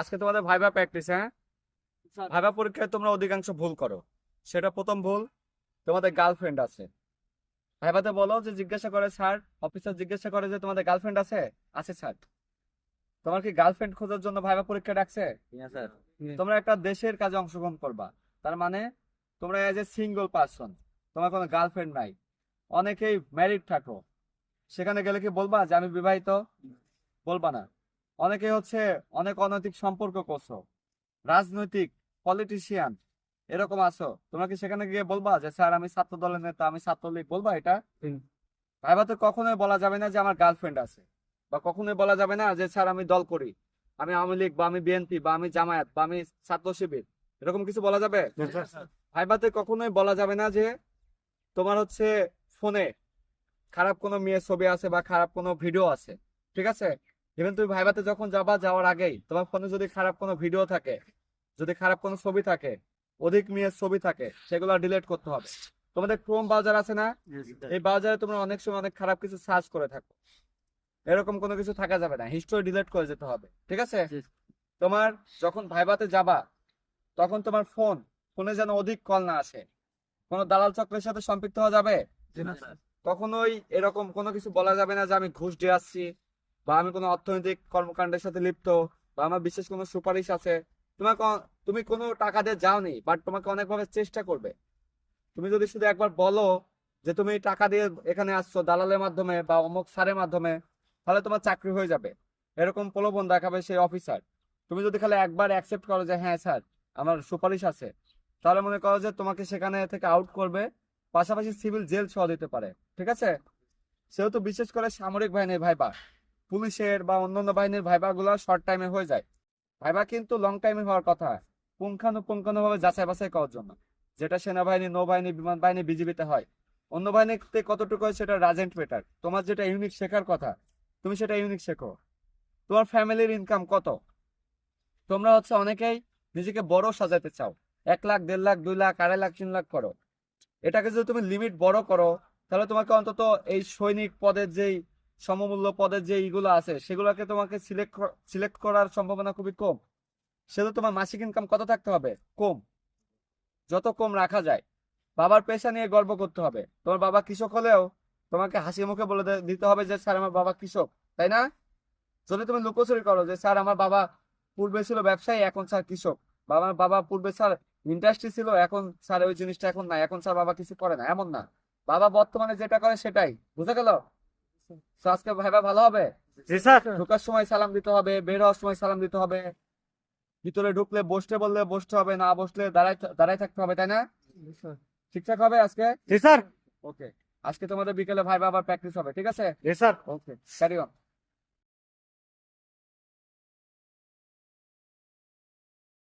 আজকে তোমাদের viva practice হ্যাঁ? ভাইবা পরীক্ষায় তোমরা অধিকাংশ ভুল করো। সেটা প্রথম ভুল। তোমাদের গার্লফ্রেন্ড আছে। ভাইবাতে বলো যে জিজ্ঞাসা করে স্যার অফিসার জিজ্ঞাসা করে যে তোমাদের গার্লফ্রেন্ড আছে? আছে স্যার। তোমার কি গার্লফ্রেন্ড খোঁজার জন্য ভাইবা পরীক্ষা ডাকছে? তোমরা একটা দেশের কাজে অংশগ্রহণ করবা। তার মানে তোমরা এজ এ সিঙ্গল পার্সন তোমার কোনো গার্লফ্রেন্ড নাই। অনেকেই ম্যারিড থাকো। সেখানে গেলে কি বলবা যে আমি বিবাহিত? বলবা না। অনেকে হচ্ছে অনেক অনৈতিক সম্পর্ক করছ। রাজনৈতিক পলিটিশিয়ান এরকম আছো। তোমরা কি সেখানে গিয়ে বলবা যে স্যার আমি ছাত্র দলের নেতা আমি ছাত্রলীগ বলবা এটা? ভাইবা তো কখনোই বলা যাবে না যে আমার গার্লফ্রেন্ড আছে। বা কখনোই বলা যাবে না যে স্যার আমি দল করি। আমি আওয়ামী লীগ বা আমি বিএনপি বা আমি জামায়াত বা আমি ছাত্র শিবির। এরকম কিছু বলা যাবে? ভাইবাতে কখনোই বলা যাবে না যে তোমার হচ্ছে ফোনে খারাপ কোনো মেয়ের ছবি আছে বা খারাপ কোনো ভিডিও আছে। ঠিক আছে? ইভেন তুমি ভাইবাতে যখন যাবা যাওয়ার আগেই তোমার ফোনে যদি খারাপ কোনো ভিডিও থাকে যদি খারাপ কোনো ছবি থাকে অধিক মেয়ের ছবি থাকে সেগুলো ডিলিট করতে হবে। তোমাদের ক্রোম ব্রাউজার আছে না? এই ব্রাউজারে তোমরা অনেক সময় অনেক খারাপ কিছু সার্চ করে থাকো। এরকম কোনো কিছু থাকা যাবে না। হিস্টোরি ডিলিট করে যেতে হবে। ঠিক আছে? তোমার যখন ভাইবাতে যাবা তখন তোমার ফোন ফোনে যেন অধিক কল না আসে। কোনো দালাল চক্রের সাথে সম্পৃক্ত হওয়া যাবে? কখনোই এরকম কোনো কিছু বলা যাবে না যে আমি ঘুষ দিয়ে আসছি। বা আমি কোনো অর্থনৈতিক কর্মকাণ্ডের সাথে লিপ্ত, বা আমার বিশেষ কোনো সুপারিশ আছে, তোমার তুমি কোনো টাকা দিয়ে যাওনি বাট তোমাকে অনেকভাবে চেষ্টা করবে। তুমি যদি শুধু একবার বলো যে তুমি টাকা দিয়ে এখানে আসছো, দালালের মাধ্যমে বা অমুক সারের মাধ্যমে, তাহলে তোমার চাকরি হয়ে যাবে। এরকম প্রলোভন দেখাবে সেই অফিসার তুমি যদি খালি একবার অ্যাকসেপ্ট করো যে হ্যাঁ স্যার আমার সুপারিশ আছে, তাহলে মনে করো যে তোমাকে সেখানে থেকে আউট করবে। পাশাপাশি সিভিল জেল সহ দিতে পারে, ঠিক আছে? সেহেতু বিশেষ করে সামরিক বাহিনীর ভাইবা। পুলিশের বা অন্যান্য বাহিনীর ভাইবা গুলো শর্ট টাইমে হয়ে যায়। ভাইবা কিন্তু লং টাইমে হওয়ার কথা। পুঙ্খানুপুঙ্খানু ভাবে যাচাই বাছাই করার জন্য। যেটা সেনাবাহিনী, নৌবাহিনী, বিমান বাহিনী বিজিবিতে হয়। অন্য বাহিনীতে কতটুকু হয় সেটা রাজেন্ট বেটার তোমার যেটা ইউনিক শেখার কথা, তুমি সেটা ইউনিক শেখো। তোমার ফ্যামিলির ইনকাম কত? তোমরা হচ্ছে অনেকেই নিজেকে বড় সাজাতে চাও। এক লাখ, দেড় লাখ, দুই লাখ, আড়াই লাখ, তিন লাখ করো। এটাকে যদি তুমি লিমিট বড় করো, তাহলে তোমাকে অন্তত এই সৈনিক পদের যেই সমমূল্য পদের যে ইগুলো আছে, সেগুলোকে তোমাকে সিলেক্ট সিলেক্ট করার সম্ভাবনা খুবই কম। সেহেতু তোমার মাসিক ইনকাম কত থাকতে হবে? কম। যত কম রাখা যায়। বাবার পেশা নিয়ে গর্ব করতে হবে। তোমার বাবা কৃষক হলেও তোমাকে হাসি মুখে বলে দিতে হবে যে, স্যার, আমার বাবা কৃষক। তাই না? যদি তুমি লুকোচুরি করো যে, স্যার, আমার বাবা পূর্বে ছিল ব্যবসায়ী, এখন স্যার কৃষক। বা আমার বাবা পূর্বে স্যার ইন্ডাস্ট্রি ছিল, এখন স্যার ওই জিনিসটা এখন নাই। এখন স্যার বাবা কিছু করে না। এমন না। বাবা বর্তমানে যেটা করে সেটাই। বুঝে গেল? তো আজকে ভাইবা ভালো হবে? জি স্যার। ঢোকার সময় সালাম দিতে হবে বের হওয়ার সময় সালাম দিতে হবে। ভিতরে ঢুকলে বসতে বললে বসতে হবে না বসলে দাঁড়ায় দাঁড়ায় থাকতে হবে তাই না? ঠিকঠাক হবে আজকে? জি স্যার। ওকে আজকে তোমাদের বিকেলে ভাই আবার প্র্যাকটিস হবে ঠিক আছে? জি স্যার। Okay carry on